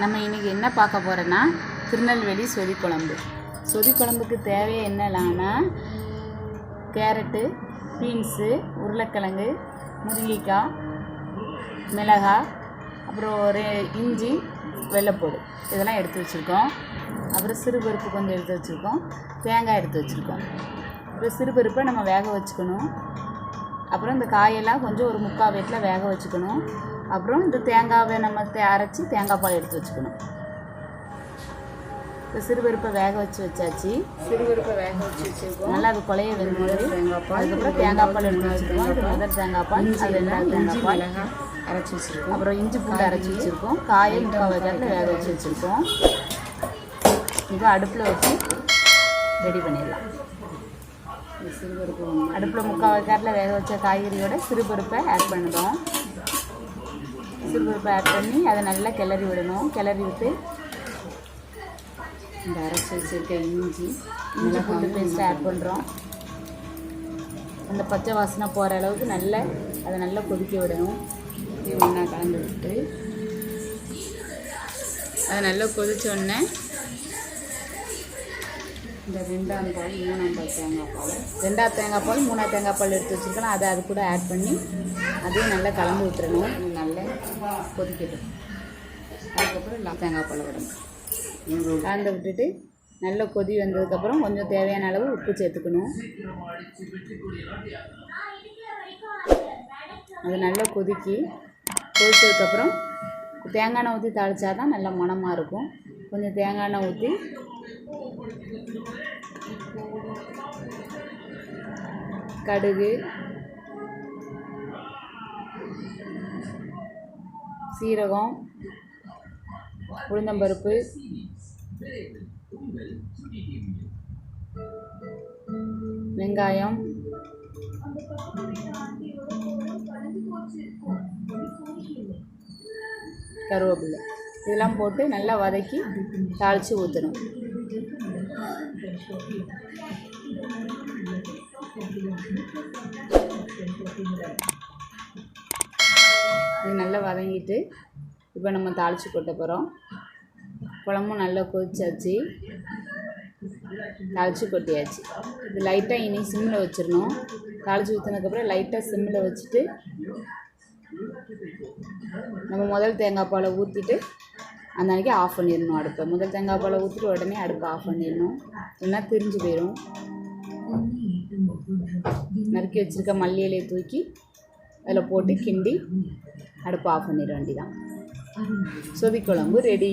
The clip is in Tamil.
நம்ம இன்றைக்கி என்ன பார்க்க போகிறோன்னா திருநெல்வேலி சொதி குழம்பு சொதி குழம்புக்கு தேவை என்னலான்னா கேரட்டு பீன்ஸு உருளைக்கிழங்கு முருங்கைக்காய் மிளகாய் அப்புறம் ஒரு இஞ்சி வெள்ளைப்பூடு இதெல்லாம் எடுத்து வச்சுருக்கோம். அப்புறம் சிறுபருப்பு கொஞ்சம் எடுத்து வச்சுருக்கோம். தேங்காய் எடுத்து வச்சுருக்கோம். அப்புறம் சிறுபருப்பை நம்ம வேக வச்சுக்கணும். அப்புறம் இந்த காயெல்லாம் கொஞ்சம் ஒரு முக்கால் வேட்டில் வேக வச்சுக்கணும். அப்புறம் இந்த தேங்காவை நம்ம தே அரைச்சி தேங்காய் பால் எடுத்து வச்சுக்கணும். இப்போ சிறுபருப்பை வேக வச்சு வச்சாச்சு. சிறுபருப்பை வேக வச்சு வச்சுருக்கோம். நல்லா அது குழைய வெந்து தேங்காய் பால். அதுக்கப்புறம் தேங்காய் பால் எடுத்து வச்சுருக்கோம் இது முதல் தேங்காய் பால் அது ரெண்டாவது தேங்காய் பால். அரைச்சி வச்சுருக்கோம். அப்புறம் இஞ்சி பூண்டு அரைச்சி வச்சுருக்கோம். காயை முக்கால் வேக்காட்டில் வேக வச்சு வச்சுருக்கோம். இப்போ அடுப்பில் வச்சு ரெடி பண்ணிடலாம். அடுப்பில் முக்கால் வேக்காட்டில் வேக வச்ச காய்கறியோட சிறுபருப்பை ஆட் பண்ணுறோம். சிறுபருப்பை ஆட் பண்ணி அதை நல்லா கிளறி விடணும். கிளறி விட்டு இந்த அரைச்சி வச்சுருக்க இஞ்சி இஞ்சி பூண்டு பேஸ்ட் ஆட் பண்ணுறோம். அந்த பச்சை வாசனை போகிற அளவுக்கு நல்லா அதை நல்லா கொதிக்க விடணும். ஒன்றா கலந்து விட்டு அது நல்லா கொதிச்ச உடனே இந்த ரெண்டாம் பால் மூணாம் பால் தேங்காய் பால். ரெண்டாவது தேங்காய் பால் மூணாவது தேங்காய் பால் எடுத்து வச்சுருக்கலாம் அதை அது கூட ஆட் பண்ணி அதையும் நல்லா கலந்து விட்டுறணும். நல்லா கொதிக்கட்டும். அதுக்கப்புறம் லா தேங்காய் பால் விடணும். கலந்து விட்டுட்டு நல்லா கொதி வந்ததுக்கப்புறம் கொஞ்சம் தேவையான அளவு உப்பு சேர்த்துக்கணும். அது நல்லா கொதிக்கி கொதித்ததுக்கப்புறம் தேங்காய் எண்ணெய் ஊற்றி தாளித்தா தான் நல்லா மணமாக இருக்கும். கொஞ்சம் தேங்காய் எண்ணெய் ஊற்றி கடுகு சீரகம் உளுந்தம்பருப்பு வெங்காயம் கருவேப்பிலை. இதெல்லாம் போட்டு நல்லா வதக்கி தாளித்து ஊற்றணும் இது நல்லா வதங்கிட்டு இப்போ நம்ம தாளித்து கொட்ட போகிறோம். குழம்பும் நல்லா கொதிச்சாச்சு. தாளித்து கொட்டியாச்சு. இது லைட்டாக இனி சிம்மில் வச்சிடணும். தாளித்து ஊற்றினதுக்கப்புறம் லைட்டாக சிம்மில் வச்சுட்டு நம்ம முதல் தேங்காய் பாலை ஊற்றிட்டு அந்த அன்றைக்கி ஆஃப் பண்ணிடணும் அடுப்பை. முதல் தேங்காய் பாலை ஊற்றிட்டு உடனே அடுப்பை ஆஃப் பண்ணிடணும். இல்லைன்னா திரிஞ்சு போயிடும் நறுக்கி வச்சுருக்க மல்லி இலையை தூக்கி அதில் போட்டு கிண்டி அடுப்பை ஆஃப் பண்ணிட வேண்டிதான் சொதி குழம்பு ரெடி